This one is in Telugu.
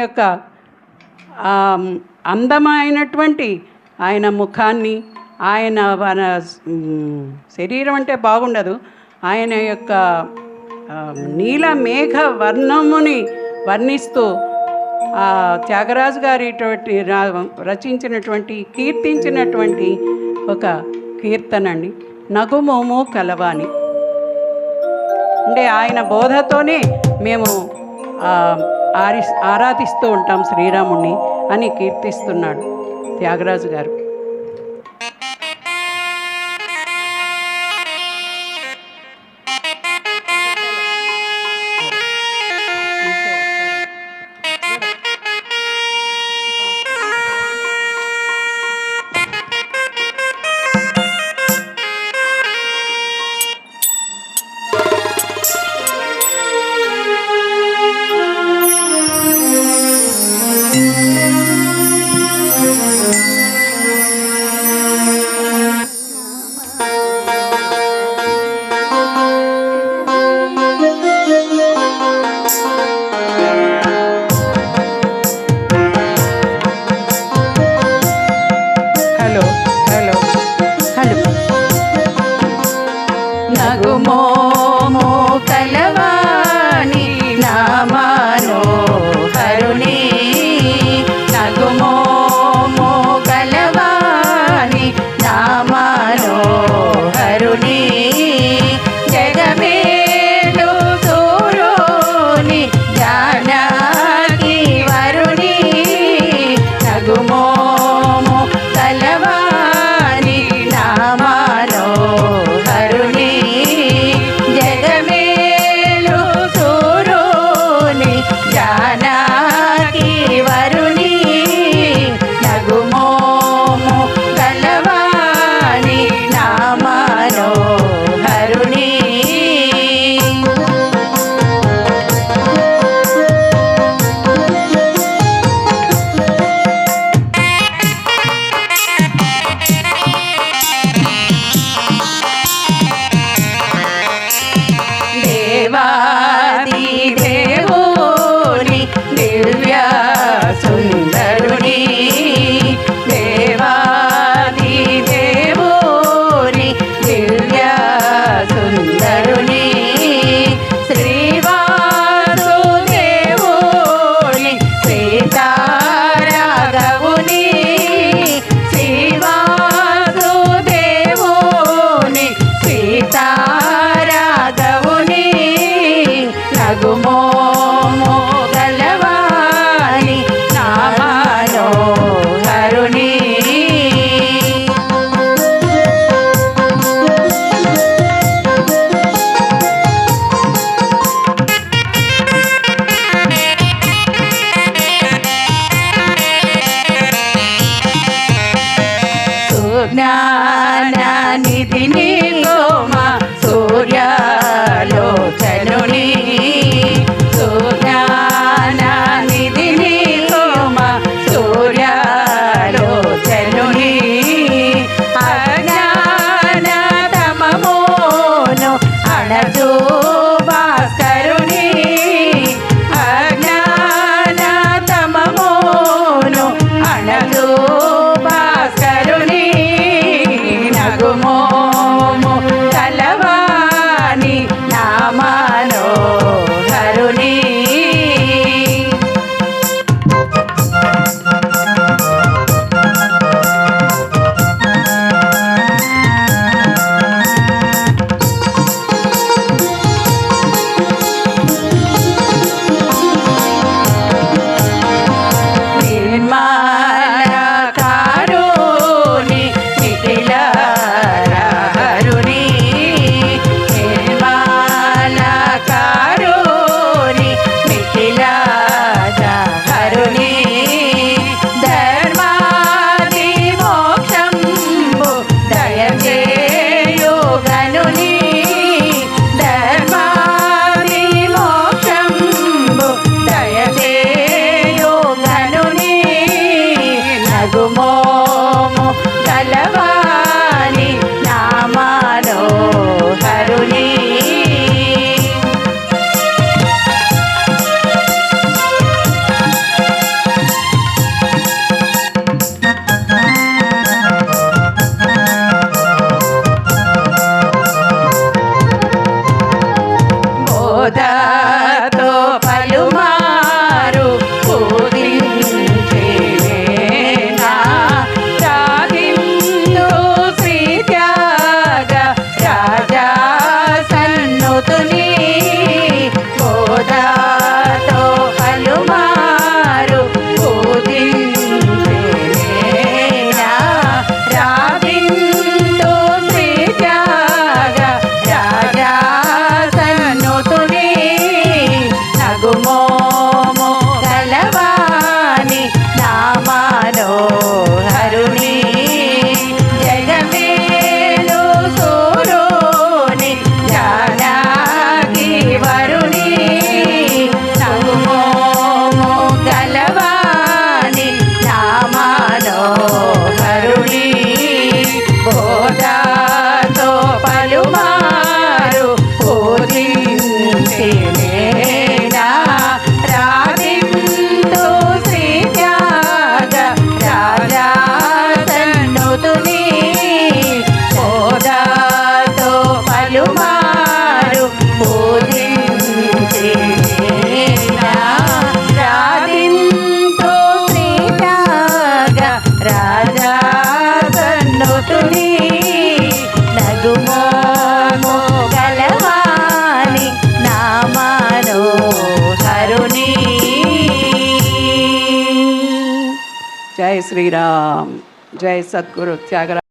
యొక్క అందమైనటువంటి ఆయన ముఖాన్ని ఆయన మన శరీరం అంటే బాగుండదు. ఆయన యొక్క నీల మేఘ వర్ణముని వర్ణిస్తూ త్యాగరాజు గారి ఇటువంటి రా- రచించినటువంటి కీర్తించినటువంటి ఒక కీర్తన అండి నగుమోము కలవాని అంటే ఆయన బోధతోనే మేము ఆరి ఆరాధిస్తూ ఉంటాం శ్రీరాముణ్ణి అని కీర్తిస్తున్నాడు త్యాగరాజు గారు. Nah. శ్రీరామ్. జై సద్గురు త్యాగరాజ్